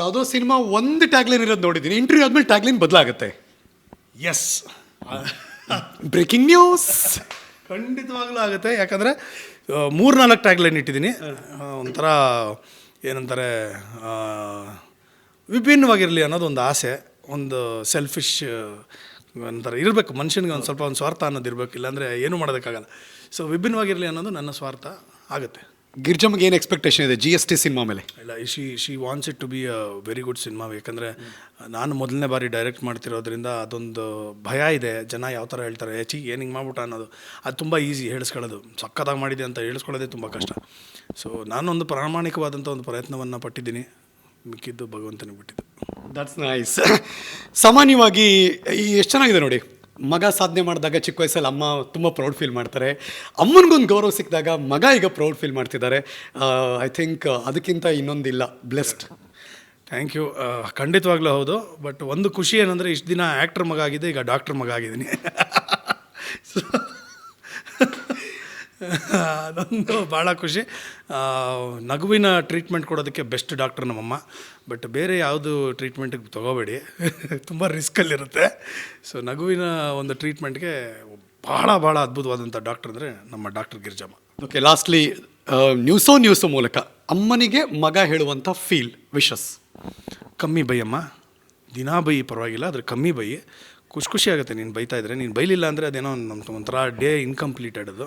ಯಾವುದೋ ಸಿನಿಮಾ ಒಂದು ಟ್ಯಾಗ್ಲೈನ್ ಇರೋದು ನೋಡಿದ್ದೀನಿ. ಇಂಟರ್ವ್ಯೂ ಆದ್ಮೇಲೆ ಟ್ಯಾಗ್ಲೈನ್ ಬದಲಾಗುತ್ತೆ. ಎಸ್ ಬ್ರೇಕಿಂಗ್ ನ್ಯೂಸ್ ಖಂಡಿತವಾಗ್ಲೂ ಆಗುತ್ತೆ. ಯಾಕಂದರೆ ಮೂರ್ನಾಲ್ಕು ಟ್ಯಾಗ್ಲೈನ್ ಇಟ್ಟಿದ್ದೀನಿ. ಒಂಥರ ಏನಂತಾರೆ ವಿಭಿನ್ನವಾಗಿರಲಿ ಅನ್ನೋದು ಒಂದು ಆಸೆ. ಒಂದು ಸೆಲ್ಫಿಶ್ ಒಂಥರ ಇರಬೇಕು. ಮನುಷ್ಯನಿಗೆ ಒಂದು ಸ್ವಲ್ಪ ಒಂದು ಸ್ವಾರ್ಥ ಅನ್ನೋದು ಇರಬೇಕು. ಇಲ್ಲಾಂದರೆ ಏನು ಮಾಡೋದಕ್ಕಾಗಲ್ಲ. ಸೊ ವಿಭಿನ್ನವಾಗಿರಲಿ ಅನ್ನೋದು ನನ್ನ ಸ್ವಾರ್ಥ. ಆಗುತ್ತೆ. ಗಿರ್ಜಮ್ಗೆ ಏನು ಎಕ್ಸ್ಪೆಕ್ಟೇಷನ್ ಇದೆ ಜಿ ಎಸ್ ಟಿ ಸಿನಿಮಾ ಮೇಲೆ? ಇಲ್ಲ she she wants it to be a very good cinema ಯಾಕಂದರೆ ನಾನು ಮೊದಲನೇ ಬಾರಿ ಡೈರೆಕ್ಟ್ ಮಾಡ್ತಿರೋದ್ರಿಂದ ಅದೊಂದು ಭಯ ಇದೆ. ಜನ ಯಾವ ಥರ ಹೇಳ್ತಾರೆ ಹೆಚ್ಚಿ ಚಿ ಏನು ಹಿಂಗೆ ಮಾಡ್ಬಿಟ್ಟ ಅನ್ನೋದು. ಅದು ತುಂಬ ಈಸಿ ಹೇಳಿಸ್ಕೊಳ್ಳೋದು. ಸಕ್ಕತ್ತಾಗಿ ಮಾಡಿದೆ ಅಂತ ಹೇಳಿಸ್ಕೊಳ್ಳೋದೇ ತುಂಬ ಕಷ್ಟ. ಸೊ ನಾನೊಂದು ಪ್ರಾಮಾಣಿಕವಾದಂಥ ಒಂದು ಪ್ರಯತ್ನವನ್ನು ಪಟ್ಟಿದ್ದೀನಿ. ಮಿಕ್ಕಿದ್ದು ಭಗವಂತನಿಗೆ ಬಿಟ್ಟಿದ್ದು. ದಟ್ಸ್ ನೈಸ್ ಸಾಮಾನ್ಯವಾಗಿ ಈ ಎಷ್ಟು ಚೆನ್ನಾಗಿದೆ ನೋಡಿ? ಮಗ ಸಾಧನೆ ಮಾಡಿದಾಗ ಚಿಕ್ಕ ವಯಸ್ಸಲ್ಲಿ ಅಮ್ಮ ತುಂಬ ಪ್ರೌಡ್ ಫೀಲ್ ಮಾಡ್ತಾರೆ. ಅಮ್ಮನಿಗೊಂದು ಗೌರವ ಸಿಕ್ಕಿದಾಗ ಮಗ ಈಗ ಪ್ರೌಡ್ ಫೀಲ್ ಮಾಡ್ತಿದ್ದಾರೆ. ಐ ಥಿಂಕ್ ಅದಕ್ಕಿಂತ ಇನ್ನೊಂದಿಲ್ಲ. ಬ್ಲೆಸ್ಡ್ ಥ್ಯಾಂಕ್ ಯು ಖಂಡಿತವಾಗ್ಲೂ ಹೌದು. ಬಟ್ ಒಂದು ಖುಷಿ ಏನಂದರೆ ಇಷ್ಟು ದಿನ ಆ್ಯಕ್ಟ್ರ್ ಮಗ ಆಗಿದೆ ಈಗ ಡಾಕ್ಟ್ರ್ ಮಗ ಆಗಿದ್ದೀನಿ. ಅದೊಂದು ಭಾಳ ಖುಷಿ. ನಗುವಿನ ಟ್ರೀಟ್ಮೆಂಟ್ ಕೊಡೋದಕ್ಕೆ ಬೆಸ್ಟ್ ಡಾಕ್ಟ್ರ್ ನಮ್ಮಮ್ಮ. ಬಟ್ ಬೇರೆ ಯಾವುದು ಟ್ರೀಟ್ಮೆಂಟಿಗೆ ತೊಗೋಬೇಡಿ. ತುಂಬ ರಿಸ್ಕಲ್ಲಿರುತ್ತೆ ಸೊ ನಗುವಿನ ಒಂದು ಟ್ರೀಟ್ಮೆಂಟ್ಗೆ ಭಾಳ ಭಾಳ ಅದ್ಭುತವಾದಂಥ ಡಾಕ್ಟ್ರ್ ಅಂದರೆ ನಮ್ಮ ಡಾಕ್ಟರ್ ಗಿರಿಜಮ್ಮ. ಓಕೆ ಲಾಸ್ಟ್ಲಿ ನ್ಯೂಸೋ ನ್ಯೂಸೋ ಮೂಲಕ ಅಮ್ಮನಿಗೆ ಮಗ ಹೇಳುವಂಥ ಫೀಲ್ ವಿಶಸ್ ಕಮ್ಮಿ ಬೈಯಮ್ಮ ದಿನಾ ಬೈ ಪರವಾಗಿಲ್ಲ ಆದರೆ ಕಮ್ಮಿ ಬೈ. ಖುಷಿ ಖುಷಿ ಆಗುತ್ತೆ ನೀನು ಬೈತಾ ಇದ್ರೆ. ನೀನು ಬೈಲಿಲ್ಲ ಅಂದರೆ ಅದೇನೋ ನಮ್ಮ ಒಂಥರ ಡೇ ಇನ್ಕಂಪ್ಲೀಟೆಡ್ ಅದು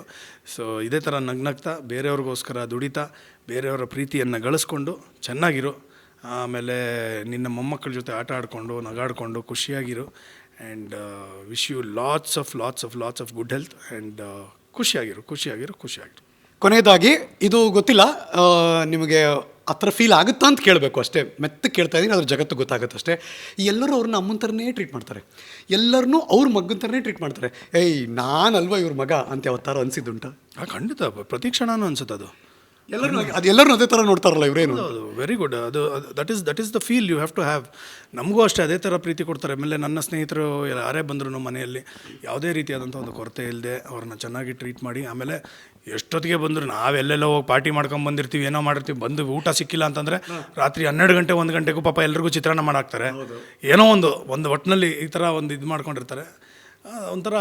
ಸೊ ಇದೇ ಥರ ನಗ್ನಗ್ತಾ, ಬೇರೆಯವ್ರಿಗೋಸ್ಕರ ದುಡಿತಾ, ಬೇರೆಯವರ ಪ್ರೀತಿಯನ್ನು ಗಳಿಸ್ಕೊಂಡು ಚೆನ್ನಾಗಿರು. ಆಮೇಲೆ ನಿನ್ನ ಮೊಮ್ಮಕ್ಕಳ ಜೊತೆ ಆಟ ಆಡಿಕೊಂಡು, ನಗಾಡಿಕೊಂಡು ಖುಷಿಯಾಗಿರು. And wish you lots of lots of lots of good health and ಖುಷಿಯಾಗಿರು ಖುಷಿಯಾಗಿರು ಖುಷಿಯಾಗಿರು ಕೊನೆಯದಾಗಿ, ಇದು ಗೊತ್ತಿಲ್ಲ ನಿಮಗೆ ಆ ಥರ ಫೀಲ್ ಆಗುತ್ತಾ ಅಂತ ಕೇಳಬೇಕು ಅಷ್ಟೇ. ಮೆತ್ತ ಕೇಳ್ತಾ ಇದ್ದೀನಿ ಅದ್ರ ಜಗತ್ತು ಗೊತ್ತಾಗುತ್ತೆ ಅಷ್ಟೇ. ಎಲ್ಲರೂ ಅವ್ರನ್ನ ಅಮ್ಮನ ಥರನೇ ಟ್ರೀಟ್ ಮಾಡ್ತಾರೆ. ಎಲ್ಲರನ್ನೂ ಅವ್ರ ಮಗನ ಥರನೇ ಟ್ರೀಟ್ ಮಾಡ್ತಾರೆ. ಏಯ್, ನಾನಲ್ವಾ ಇವ್ರ ಮಗ? ಅಂತ ಯಾವತ್ತಾರು ಅನಿಸಿದ್ದುಂಟ? ಖಂಡಿತ. ಪ್ರತಿ ಕ್ಷಣನೂ ಅನ್ಸುತ್ತೆ ಅದು. ಎಲ್ಲರೂ ಅದು ಎಲ್ಲರೂ ಅದೇ ಥರ ನೋಡ್ತಾರಲ್ಲ ಇವರೇನು ವೆರಿ ಗುಡ್ ಅದು that is that is the feel you have to have ನಮಗೂ ಅಷ್ಟೇ ಅದೇ ಥರ ಪ್ರೀತಿ ಕೊಡ್ತಾರೆ. ಆಮೇಲೆ ನನ್ನ ಸ್ನೇಹಿತರು ಯಾರೇ ಬಂದ್ರು ಮನೆಯಲ್ಲಿ. ಯಾವುದೇ ರೀತಿಯಾದಂಥ ಒಂದು ಕೊರತೆ ಇಲ್ಲದೆ ಅವ್ರನ್ನ ಚೆನ್ನಾಗಿ ಟ್ರೀಟ್ ಮಾಡಿ ಆಮೇಲೆ ಎಷ್ಟೊತ್ತಿಗೆ ಬಂದರು ನಾವೆಲ್ಲೆಲ್ಲೋ ಹೋಗಿ ಪಾರ್ಟಿ ಮಾಡ್ಕೊಂಡು ಬಂದಿರ್ತೀವಿ ಏನೋ ಮಾಡಿರ್ತೀವಿ ಬಂದು ಊಟ ಸಿಕ್ಕಿಲ್ಲ ಅಂತಂದರೆ ರಾತ್ರಿ ಹನ್ನೆರಡು ಗಂಟೆ ಒಂದು ಗಂಟೆಗೂ ಪಾಪ ಎಲ್ರಿಗೂ ಚಿತ್ರಾನ್ನ ಮಾಡಾಕ್ತಾರೆ. ಏನೋ ಒಂದು ಒಂದು ಒಟ್ಟಿನಲ್ಲಿ ಈ ಥರ ಒಂದು ಇದು ಮಾಡ್ಕೊಂಡಿರ್ತಾರೆ. ಒಂಥರ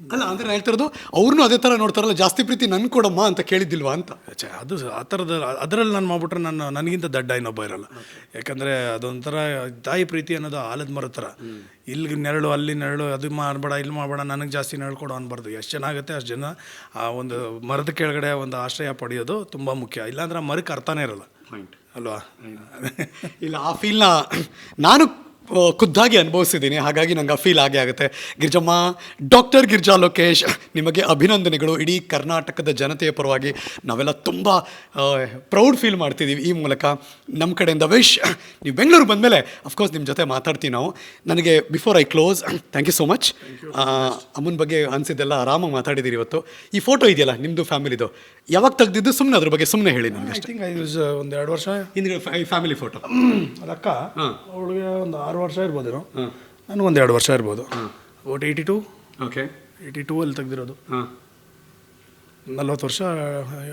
ಅಲ್ಲ ಅಂದ್ರೆ ಹೇಳ್ತಿರೋದು ಅವ್ರನ್ನೂ ಅದೇ ಥರ ನೋಡ್ತಾರಲ್ಲ ಜಾಸ್ತಿ ಪ್ರೀತಿ ನನ್ ಕೊಡಮ್ಮ ಅಂತ ಕೇಳಿದ್ದಿಲ್ವಾ ಅಂತ? ಛೆ, ಅದು ಆ ಥರದ ಅದರಲ್ಲಿ ನಾನು ಮಾಡ್ಬಿಟ್ರೆ ನಾನು ನನಗಿಂತ ದಡ್ಡ ಇನ್ನೊಬ್ಬ ಇರಲ್ಲ. ಯಾಕಂದರೆ ಅದೊಂಥರ ತಾಯಿ ಪ್ರೀತಿ ಅನ್ನೋದು ಆಲದ ಮರದ ಥರ ಇಲ್ಲಿ ನೆರಳು ಅಲ್ಲಿ ನೆರಳು ಅದು ಮಾಡಬೇಡ ಇಲ್ಲಿ ಮಾಡಬೇಡ ನನಗೆ ಜಾಸ್ತಿ ನೆರಳು ಕೊಡು ಅನ್ಬಾರ್ದು. ಎಷ್ಟು ಚೆನ್ನಾಗುತ್ತೆ ಅಷ್ಟು ಜನ ಆ ಒಂದು ಮರದ ಕೆಳಗಡೆ ಒಂದು ಆಶ್ರಯ ಪಡೆಯೋದು ತುಂಬ ಮುಖ್ಯ. ಇಲ್ಲಾಂದ್ರೆ ಆ ಮರಕ್ಕೆ ಅರ್ಥನೇ ಇರಲ್ಲ. ಅಲ್ವಾ? ಇಲ್ಲ ಆ ಫೀಲ್ನ ನಾನು ಖುದ್ದಾಗಿ ಅನುಭವಿಸಿದ್ದೀನಿ. ಹಾಗಾಗಿ ನಂಗೆ ಆ ಫೀಲ್ ಆಗೇ ಆಗುತ್ತೆ. ಗಿರ್ಜಮ್ಮ ಡಾಕ್ಟರ್ ಗಿರ್ಜಾ ಲೋಕೇಶ್ ನಿಮಗೆ ಅಭಿನಂದನೆಗಳು. ಇಡೀ ಕರ್ನಾಟಕದ ಜನತೆಯ ಪರವಾಗಿ ನಾವೆಲ್ಲ ತುಂಬ ಪ್ರೌಡ್ ಫೀಲ್ ಮಾಡ್ತಿದ್ದೀವಿ ಈ ಮೂಲಕ. ನಮ್ಮ ಕಡೆಯಿಂದ ವಿಶ್ ನೀವು ಬೆಂಗಳೂರು ಬಂದಮೇಲೆ ಅಫ್ಕೋರ್ಸ್ ನಿಮ್ಮ ಜೊತೆ ಮಾತಾಡ್ತೀವಿ ನಾವು. ನನಗೆ before I close thank you so much ಅಮ್ಮನ ಬಗ್ಗೆ ಅನಿಸಿದ್ದೆಲ್ಲ ಆರಾಮಾಗಿ ಮಾತಾಡಿದ್ದೀರಿ ಇವತ್ತು. ಈ ಫೋಟೋ ಇದೆಯಲ್ಲ ನಿಮ್ಮದು ಫ್ಯಾಮಿಲಿದು ಯಾವಾಗ ತೆಗ್ದಿದ್ದು? ಸುಮ್ಮನೆ ಅದ್ರ ಬಗ್ಗೆ ಸುಮ್ಮನೆ ಹೇಳಿ ನನಗೆ ಒಂದು ಎರಡು ವರ್ಷ ಹಿಂದಿನ ಫ್ಯಾಮಿಲಿ ಫೋಟೋ ಅದಕ್ಕ ಅವಳಿಗೆ ಒಂದು ಆರು ವರ್ಷ ಇರ್ಬೋದೇನೋ ನನಗೊಂದು ಎರಡು ವರ್ಷ ಇರ್ಬೋದು. Vote eighty two okay eighty two ಅಲ್ಲಿ ತೆಗೆದಿರೋದು. ನಲ್ವತ್ತು ವರ್ಷ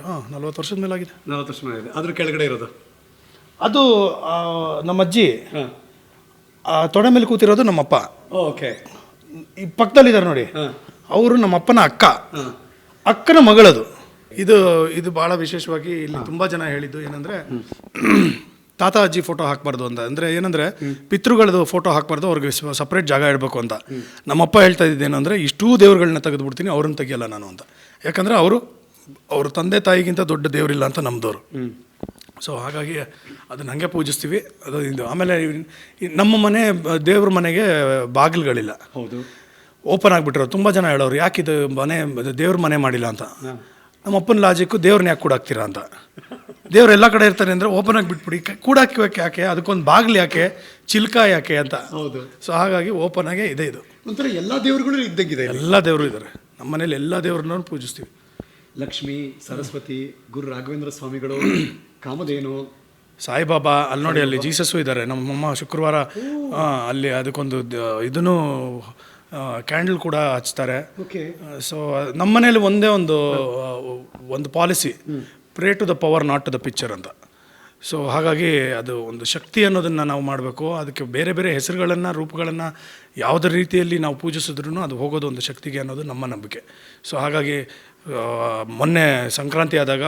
ಹಾಂ ನಲ್ವತ್ತು ವರ್ಷದ ಮೇಲೆ ಆಗಿದೆ. ನಲ್ವತ್ತು ವರ್ಷ ಮೇಲೆ ಅದ್ರ ಕೆಳಗಡೆ ಇರೋದು? ಅದು ನಮ್ಮ ಅಜ್ಜಿ ತೊಡೆ ಮೇಲೆ ಕೂತಿರೋದು ನಮ್ಮಪ್ಪ. ಓಕೆ ಈ ಪಕ್ಕದಲ್ಲಿದ್ದಾರೆ ನೋಡಿ. ಅವರು ನಮ್ಮಪ್ಪನ ಅಕ್ಕ. ಅಕ್ಕನ ಮಗಳದು. ಇದು ಇದು ಭಾಳ ವಿಶೇಷವಾಗಿ ಇಲ್ಲಿ ತುಂಬ ಜನ ಹೇಳಿದ್ದು ಏನಂದರೆ ತಾತ ಅಜ್ಜಿ ಫೋಟೋ ಹಾಕಬಾರ್ದು ಅಂತ. ಅಂದರೆ ಏನಂದರೆ ಪಿತೃಗಳದು ಫೋಟೋ ಹಾಕಬಾರ್ದು ಅವ್ರಿಗೆ ಸಪ್ರೇಟ್ ಜಾಗ ಇಡಬೇಕು ಅಂತ. ನಮ್ಮಪ್ಪ ಹೇಳ್ತಾ ಇದ್ದೇನು ಅಂದರೆ ಇಷ್ಟೂ ದೇವ್ರುಗಳನ್ನ ತೆಗೆದುಬಿಡ್ತೀನಿ ಅವ್ರನ್ನ ತೆಗಿಯಲ್ಲ ನಾನು ಅಂತ. ಯಾಕಂದರೆ ಅವರು ಅವ್ರ ತಂದೆ ತಾಯಿಗಿಂತ ದೊಡ್ಡ ದೇವರಿಲ್ಲ ಅಂತ ನಮ್ಮದವರು ಸೊ ಹಾಗಾಗಿ ಅದನ್ನ ಹಂಗೆ ಪೂಜಿಸ್ತೀವಿ. ಅದು ಇದು. ಆಮೇಲೆ ನಮ್ಮ ಮನೆ ದೇವ್ರ ಮನೆಗೆ ಬಾಗಿಲುಗಳಿಲ್ಲ. ಹೌದು. ಓಪನ್ ಆಗಿಬಿಟ್ರು ತುಂಬ ಜನ ಹೇಳೋರು ಯಾಕೆ ಇದು ಮನೆ ದೇವ್ರ ಮನೆ ಮಾಡಿಲ್ಲ ಅಂತ. ನಮ್ಮ ಅಪ್ಪನ ಲಾಜಿಕ್ಕು ದೇವ್ರನ್ನ ಯಾಕೆ ಕೂಡಾಕ್ತೀರಾ ಅಂತ. ದೇವ್ರು ಎಲ್ಲ ಕಡೆ ಇರ್ತಾರೆ ಅಂದರೆ ಓಪನ್ ಆಗಿ ಬಿಟ್ಬಿಡಿ. ಕೂಡಾಕಿವಕ್ಕೆ ಯಾಕೆ? ಅದಕ್ಕೊಂದು ಬಾಗಿಲು ಯಾಕೆ? ಚಿಲ್ಕ ಯಾಕೆ ಅಂತ. ಹೌದು. ಸೊ ಹಾಗಾಗಿ ಓಪನ್ ಆಗೇ ಇದೆ ಇದು. ಒಂಥರ ಎಲ್ಲ ದೇವರುಗಳು ಇದ್ದಂಗಿದೆ. ಎಲ್ಲ ದೇವರು ಇದ್ದಾರೆ ನಮ್ಮ ಮನೇಲಿ ಎಲ್ಲ ದೇವ್ರನ್ನ ಪೂಜಿಸ್ತೀವಿ. ಲಕ್ಷ್ಮಿ ಸರಸ್ವತಿ ಗುರು ರಾಘವೇಂದ್ರ ಸ್ವಾಮಿಗಳು ಕಾಮಧೇನು. ಸಾಯಿಬಾಬಾ ಅಲ್ಲಿ ನೋಡಿ ಅಲ್ಲಿ ಜೀಸಸ್ಸು ಇದ್ದಾರೆ ನಮ್ಮಮ್ಮ ಶುಕ್ರವಾರ ಅಲ್ಲಿ ಅದಕ್ಕೊಂದು ಇದನ್ನು ಕ್ಯಾಂಡಲ್ ಕೂಡ ಹಚ್ತಾರೆ. ಓಕೆ ಸೊ ನಮ್ಮನೇಲಿ ಒಂದೇ ಒಂದು ಒಂದು policy pray to the power not to the picture ಅಂತ. ಸೊ ಹಾಗಾಗಿ ಅದು ಒಂದು ಶಕ್ತಿ ಅನ್ನೋದನ್ನು ನಾವು ಮಾಡಬೇಕು. ಅದಕ್ಕೆ ಬೇರೆ ಬೇರೆ ಹೆಸರುಗಳನ್ನು ರೂಪಗಳನ್ನು ಯಾವುದೇ ರೀತಿಯಲ್ಲಿ ನಾವು ಪೂಜಿಸಿದ್ರೂ ಅದು ಹೋಗೋದು ಒಂದು ಶಕ್ತಿಗೆ ಅನ್ನೋದು ನಮ್ಮ ನಂಬಿಕೆ. ಸೊ ಹಾಗಾಗಿ ಮೊನ್ನೆ ಸಂಕ್ರಾಂತಿ ಆದಾಗ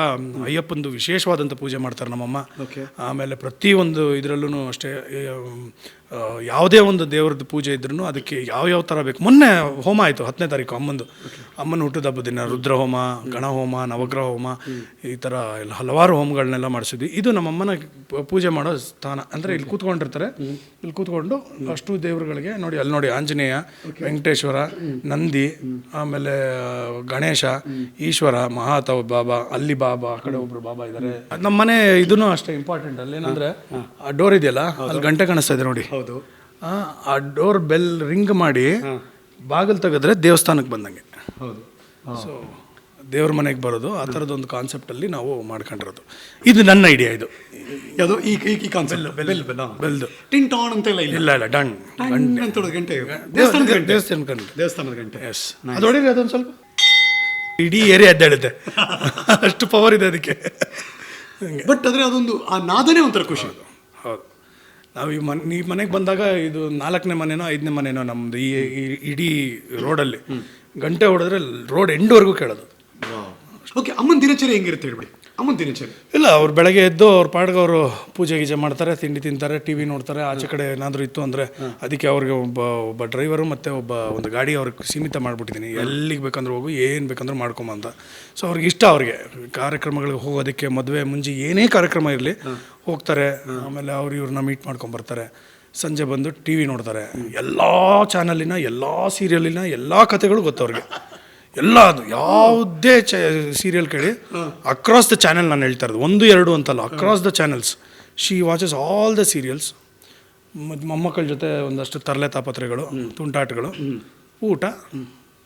ಅಯ್ಯಪ್ಪಂದು ವಿಶೇಷವಾದಂಥ ಪೂಜೆ ಮಾಡ್ತಾರೆ ನಮ್ಮಮ್ಮ. ಆಮೇಲೆ ಪ್ರತಿಯೊಂದು ಇದರಲ್ಲೂ ಅಷ್ಟೇ ಯಾವುದೇ ಒಂದು ದೇವ್ರದ್ದು ಪೂಜೆ ಇದ್ರೂ ಅದಕ್ಕೆ ಯಾವ ಯಾವ ಥರ ಬೇಕು. ಮೊನ್ನೆ ಹೋಮ ಆಯಿತು ಹತ್ತನೇ ತಾರೀಕು ಅಮ್ಮಂದು. ಅಮ್ಮನ ಹುಟ್ಟಿದ ಹಬ್ಬದ ದಿನ ರುದ್ರ ಹೋಮ. ಗಣ ಹೋಮ ನವಗ್ರಹ ಹೋಮ. ಈ ಥರ ಎಲ್ಲ ಹಲವಾರು ಹೋಮಗಳನ್ನೆಲ್ಲ ಮಾಡಿಸಿದ್ವಿ. ಇದು ನಮ್ಮಮ್ಮನ ಪೂಜೆ ಮಾಡೋ ಸ್ಥಾನ. ಅಂದರೆ ಇಲ್ಲಿ ಕೂತ್ಕೊಂಡಿರ್ತಾರೆ. ಇಲ್ಲಿ ಕೂತ್ಕೊಂಡು ಅಷ್ಟು ದೇವರುಗಳಿಗೆ ನೋಡಿ ಅಲ್ಲಿ ನೋಡಿ ಆಂಜನೇಯ ವೆಂಕಟೇಶ್ವರ ನಂದಿ ಆಮೇಲೆ ಗಣೇಶ ಈಶ್ವರ ಮಹಾತವ ಬಾಬಾ ಅಲ್ಲಿ ಬಾಬಾ ಆ ಕಡೆ ಒಬ್ರು ಬಾಬಾ ಇದ್ದಾರೆ ನಮ್ಮ ಮನೆ ಇದನ್ನು ಅಷ್ಟೇ ಇಂಪಾರ್ಟೆಂಟ್ ಅಲ್ಲಿ. ಏನಂದ್ರೆ ಆ ಡೋರ್ ಇದೆಯಲ್ಲ ಅಲ್ಲಿ ಗಂಟೆ ಕಾಣಿಸ್ತಾ ಇದೆ ನೋಡಿ. ಹೌದು. ಆ, ಡೋರ್ ಬೆಲ್ ರಿಂಗ್ ಮಾಡಿ ಬಾಗಿಲು ತೆಗೆದ್ರೆ ದೇವಸ್ಥಾನಕ್ಕೆ ಬಂದಂಗೆ. ಹೌದು. ಸೊ ದೇವ್ರ ಮನೆಗೆ ಬರೋದು ಆ ಥರದೊಂದು ಒಂದು ಕಾನ್ಸೆಪ್ಟಲ್ಲಿ ನಾವು ಮಾಡ್ಕೊಂಡಿರೋದು. ಇದು ನನ್ನ ಐಡಿಯಾ ಇದು. ಯಾವುದು? ಈ ಈ- ಕಾನ್ಸೆಪ್ಟ್ ಬೆಲ್ ಬೆಲ್ ಬೆಲ್ದು ಟಿನ್ ಟಾನ್ ಅಂತ ಇಲ್ಲ ಇಲ್ಲ? ಇಲ್ಲ ಡನ್ ಅಂತ ಗಂಟೆ. ದೇವಸ್ಥಾನದ ಗಂಟೆ. ದೇವಸ್ಥಾನ ಗಂಟೆ. ದೇವಸ್ಥಾನದ ಗಂಟೆ. ಎಸ್ ಅದು ಅದೊಂದು ಸ್ವಲ್ಪ? ಇಡೀ ಏರಿಯಾ ಅಡ್ಡಾಡುತ್ತೆ. ಅಷ್ಟು ಪವರ್ ಇದೆ ಅದಕ್ಕೆ. ಬಟ್ ಅದ್ರೆ ಅದೊಂದು ಆ ನಾದನೇ ಒಂಥರ ಖುಷಿ. ಅದು ಹೌದು. ನಾವು ಈ ಮನೆ ಈ ಮನೆಗೆ ಬಂದಾಗ ಇದು ನಾಲ್ಕನೇ ಮನೆನೋ ಐದನೇ ಮನೆನೋ ನಮ್ಮದು ಈ ಈ- ಇಡೀ ರೋಡಲ್ಲಿ ಗಂಟೆ ಹೊಡೆದ್ರೆ ರೋಡ್ ಎಂಡ್ವರೆಗೂ ಕೇಳೋದು. ಓಕೆ ಅಮ್ಮನ ದಿನಚರಿ ಹೆಂಗಿರುತ್ತೆ ಹೇಳ್ಬಿಡಿ. ಇಲ್ಲ, ಅವ್ರು ಬೆಳಗ್ಗೆ ಎದ್ದು ಅವ್ರ ಪಾಡ್ಗೆ ಅವರು ಪೂಜೆ ಗೀಜೆ ಮಾಡ್ತಾರೆ, ತಿಂಡಿ ತಿಂತಾರೆ ಟಿ ವಿ ನೋಡ್ತಾರೆ, ಆಚೆ ಕಡೆ ಏನಾದರೂ ಇತ್ತು ಅಂದರೆ ಅದಕ್ಕೆ ಅವ್ರಿಗೆ ಒಬ್ಬ ಒಬ್ಬ ಡ್ರೈವರು ಮತ್ತು ಒಬ್ಬ ಒಂದು ಗಾಡಿ ಅವ್ರಿಗೆ ಸೀಮಿತ ಮಾಡಿಬಿಟ್ಟಿದ್ದೀನಿ. ಎಲ್ಲಿಗೆ ಬೇಕಂದ್ರೆ ಹೋಗು, ಏನು ಬೇಕಂದ್ರೆ ಮಾಡ್ಕೊಂಬ ಅಂತ. ಸೊ ಅವ್ರಿಗೆ ಇಷ್ಟ ಅವ್ರಿಗೆ. ಕಾರ್ಯಕ್ರಮಗಳಿಗೆ ಹೋಗೋದಕ್ಕೆ ಮದುವೆ ಮುಂಜಿ ಏನೇ ಕಾರ್ಯಕ್ರಮ ಇರಲಿ, ಹೋಗ್ತಾರೆ, ಆಮೇಲೆ ಅವ್ರು ಇವ್ರನ್ನ ಮೀಟ್ ಮಾಡ್ಕೊಂಬರ್ತಾರೆ ಸಂಜೆ ಬಂದು ಟಿ ವಿ ನೋಡ್ತಾರೆ. ಎಲ್ಲ ಚಾನಲಿನ ಎಲ್ಲ ಸೀರಿಯಲಿನ ಎಲ್ಲ ಕಥೆಗಳು ಗೊತ್ತವ್ರಿಗೆ ಎಲ್ಲ ಅದು ಯಾವುದೇ ಚ ಸೀರಿಯಲ್ ಕೇಳಿ ಅಕ್ರಾಸ್ ದ ಚಾನೆಲ್ ನಾನು ಹೇಳ್ತಾ ಇರೋದು. ಒಂದು ಎರಡು ಅಂತಲ್ಲ across the channels she watches all the serials ಮತ್ತು ಮೊಮ್ಮಕ್ಕಳ ಜೊತೆ ಒಂದಷ್ಟು ತರಲೆ ತಾಪತ್ರೆಗಳು ತುಂಟಾಟಗಳು ಊಟ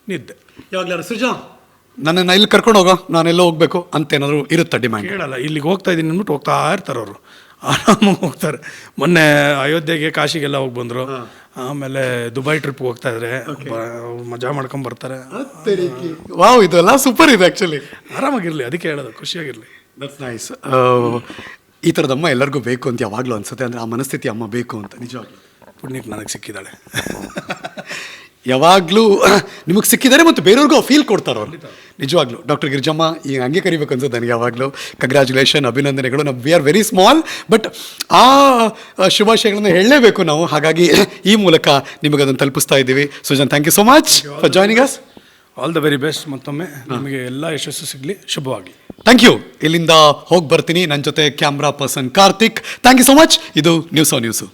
ನಿದ್ದೆ. ಯಾವಾಗಲಾರ ಸೃಜಾ? ನನ್ನನ್ನು ಇಲ್ಲಿ ಕರ್ಕೊಂಡು ಹೋಗೋ ನಾನೆಲ್ಲ ಹೋಗ್ಬೇಕು ಅಂತ ಏನಾದರೂ ಇರುತ್ತಾ ಡಿಮ್ಯಾಂಡ್ ಹೇಳಲ್ಲ ಇಲ್ಲಿಗೆ ಹೋಗ್ತಾ ಇದ್ದೀನಿ ಅಂದ್ಬಿಟ್ಟು ಹೋಗ್ತಾ ಇರ್ತಾರೆ ಅವರು. ಆರಾಮಾಗಿ ಹೋಗ್ತಾರೆ. ಮೊನ್ನೆ ಅಯೋಧ್ಯೆಗೆ ಕಾಶಿಗೆಲ್ಲ ಹೋಗಿ ಬಂದರು. ಆಮೇಲೆ ದುಬೈ ಟ್ರಿಪ್ ಹೋಗ್ತಾ ಇದ್ರೆ ಮಜಾ ಮಾಡ್ಕೊಂಡ್ ಬರ್ತಾರೆ. ವಾವ್ ಇದೆಲ್ಲ ಸೂಪರ್ ಇದೆ ಆ್ಯಕ್ಚುಲಿ ಆರಾಮಾಗಿರಲಿ ಅದಕ್ಕೆ ಹೇಳೋದು ಖುಷಿಯಾಗಿರಲಿ. ದಟ್ಸ್ ನೈಸ್ ಈ ಥರದ ಅಮ್ಮ ಎಲ್ಲರಿಗೂ ಬೇಕು ಅಂತ ಯಾವಾಗಲೂ ಅನಿಸುತ್ತೆ. ಅಂದರೆ ಆ ಮನಸ್ಥಿತಿ ಅಮ್ಮ ಬೇಕು ಅಂತ ನಿಜವಾಗ್ಲೂ. ಪುಣ್ಯಕ್ಕೆ ನನಗೆ ಸಿಕ್ಕಿದ್ದಾಳೆ. ಯಾವಾಗಲೂ ನಿಮಗೆ ಸಿಕ್ಕಿದ್ದಾರೆ ಮತ್ತು ಬೇರೆಯವ್ರಿಗೂ ಫೀಲ್ ಕೊಡ್ತಾರೆ ಅವರು. ನಿಜವಾಗ್ಲೂ. ಡಾಕ್ಟರ್ ಗಿರಿಜಮ್ಮ ಈ ಹಂಗೆ ಕರಿಬೇಕು ಅನ್ಸುತ್ತೆ ನನಗೆ ಯಾವಾಗಲೂ. ಕಂಗ್ರ್ಯಾಚುಲೇಷನ್ ಅಭಿನಂದನೆಗಳು. ನಾವು we are very small but ಆ ಶುಭಾಶಯಗಳನ್ನು ಹೇಳಲೇಬೇಕು ನಾವು. ಹಾಗಾಗಿ ಈ ಮೂಲಕ ನಿಮಗೆ ಅದನ್ನು ತಲುಪಿಸ್ತಾ ಇದ್ದೀವಿ. Sujan thank you so much for joining us all the very best ಮತ್ತೊಮ್ಮೆ ನಿಮಗೆ ಎಲ್ಲ ಯಶಸ್ಸು ಸಿಗಲಿ. ಶುಭವಾಗಲಿ ಥ್ಯಾಂಕ್ ಯು ಇಲ್ಲಿಂದ ಹೋಗಿ ಬರ್ತೀನಿ. ನನ್ನ ಜೊತೆ camera person Karthik. Thank you so much ಇದು ನ್ಯೂಸ್ ಆ ನ್ಯೂಸು